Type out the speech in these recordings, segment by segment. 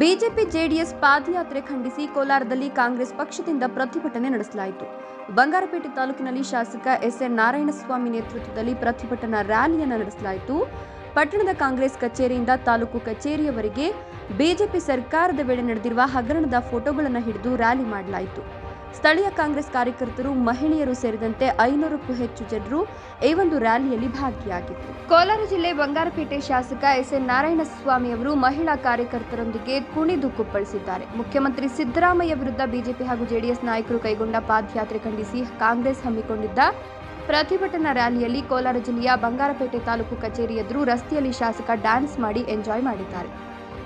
BJP JDS ಪಾದಯಾತ್ರೆ ಖಂಡಿಸಿ ಕೋಲಾರದಲ್ಲಿ ಕಾಂಗ್ರೆಸ್ ಪಕ್ಷದಿಂದ ಪ್ರತಿಭಟನೆ ನಡೆಸಲಾಯಿತು. ಬಂಗಾರಪೇಟೆ ತಾಲೂಕಿನಲ್ಲಿ ಶಾಸಕ ಎಸ್ಎನ್ ನಾರಾಯಣಸ್ವಾಮಿ ನೇತೃತ್ವದಲ್ಲಿ ಪ್ರತಿಭಟನಾ ರ್ಯಾಲಿಯನ್ನು ನಡೆಸಲಾಯಿತು. ಪಟ್ಟಣದ ಕಾಂಗ್ರೆಸ್ ಕಚೇರಿಯಿಂದ ತಾಲೂಕು ಕಚೇರಿಯವರೆಗೆ ಬಿಜೆಪಿ ಸರ್ಕಾರದ ವೇಳೆ ನಡೆದಿರುವ ಹಗರಣದ ಫೋಟೋಗಳನ್ನು ಹಿಡಿದು ರ್ಯಾಲಿ ಮಾಡಲಾಯಿತು. ಸ್ಥಳೀಯ ಕಾಂಗ್ರೆಸ್ ಕಾರ್ಯಕರ್ತರು, ಮಹಿಳೆಯರು ಸೇರಿದಂತೆ ಐನೂರಕ್ಕೂ ಹೆಚ್ಚು ಜನರು ಈ ಒಂದು ರ್ಯಾಲಿಯಲ್ಲಿ ಭಾಗಿಯಾಗಿದ್ದರು. ಕೋಲಾರ ಜಿಲ್ಲೆ ಬಂಗಾರಪೇಟೆ ಶಾಸಕ ಎಸ್ ಎನ್ ನಾರಾಯಣಸ್ವಾಮಿ ಅವರು ಮಹಿಳಾ ಕಾರ್ಯಕರ್ತರೊಂದಿಗೆ ಕುಣಿದು ಕುಪ್ಪಳಿಸಿದ್ದಾರೆ. ಮುಖ್ಯಮಂತ್ರಿ ಸಿದ್ದರಾಮಯ್ಯ ವಿರುದ್ಧ ಬಿಜೆಪಿ ಹಾಗೂ ಜೆಡಿಎಸ್ ನಾಯಕರು ಕೈಗೊಂಡ ಪಾದಯಾತ್ರೆ ಖಂಡಿಸಿ ಕಾಂಗ್ರೆಸ್ ಹಮ್ಮಿಕೊಂಡಿದ್ದ ಪ್ರತಿಭಟನಾ ರ್ಯಾಲಿಯಲ್ಲಿ ಕೋಲಾರ ಜಿಲ್ಲೆಯ ಬಂಗಾರಪೇಟೆ ತಾಲೂಕು ಕಚೇರಿ ಎದುರು ರಸ್ತೆಯಲ್ಲಿ ಶಾಸಕ ಡ್ಯಾನ್ಸ್ ಮಾಡಿ ಎಂಜಾಯ್ ಮಾಡಿದ್ದಾರೆ.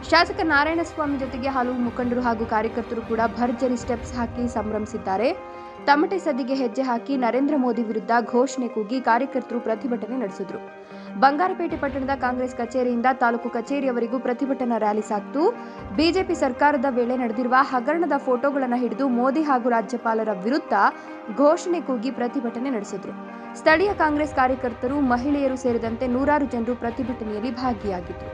ಶಾಸಕ ನಾರಾಯಣಸ್ವಾಮಿ ಜೊತೆಗೆ ಹಲವು ಮುಖಂಡರು ಹಾಗೂ ಕಾರ್ಯಕರ್ತರು ಕೂಡ ಭರ್ಜರಿ ಸ್ಟೆಪ್ಸ್ ಹಾಕಿ ಸಂಭ್ರಮಿಸಿದ್ದಾರೆ. ತಮಟೆ ಸದ್ದಿಗೆ ಹೆಜ್ಜೆ ಹಾಕಿ ನರೇಂದ್ರ ಮೋದಿ ವಿರುದ್ಧ ಘೋಷಣೆ ಕೂಗಿ ಕಾರ್ಯಕರ್ತರು ಪ್ರತಿಭಟನೆ ನಡೆಸಿದ್ರು. ಬಂಗಾರಪೇಟೆ ಪಟ್ಟಣದ ಕಾಂಗ್ರೆಸ್ ಕಚೇರಿಯಿಂದ ತಾಲೂಕು ಕಚೇರಿಯವರೆಗೂ ಪ್ರತಿಭಟನಾ ರ್ಯಾಲಿ ಸಾಕ್ತು. ಬಿಜೆಪಿ ಸರ್ಕಾರದ ವೇಳೆ ನಡೆದಿರುವ ಹಗರಣದ ಫೋಟೋಗಳನ್ನು ಹಿಡಿದು ಮೋದಿ ಹಾಗೂ ರಾಜ್ಯಪಾಲರ ವಿರುದ್ಧ ಘೋಷಣೆ ಕೂಗಿ ಪ್ರತಿಭಟನೆ ನಡೆಸಿದ್ರು. ಸ್ಥಳೀಯ ಕಾಂಗ್ರೆಸ್ ಕಾರ್ಯಕರ್ತರು, ಮಹಿಳೆಯರು ಸೇರಿದಂತೆ ನೂರಾರು ಜನರು ಪ್ರತಿಭಟನೆಯಲ್ಲಿ ಭಾಗಿಯಾಗಿದ್ದರು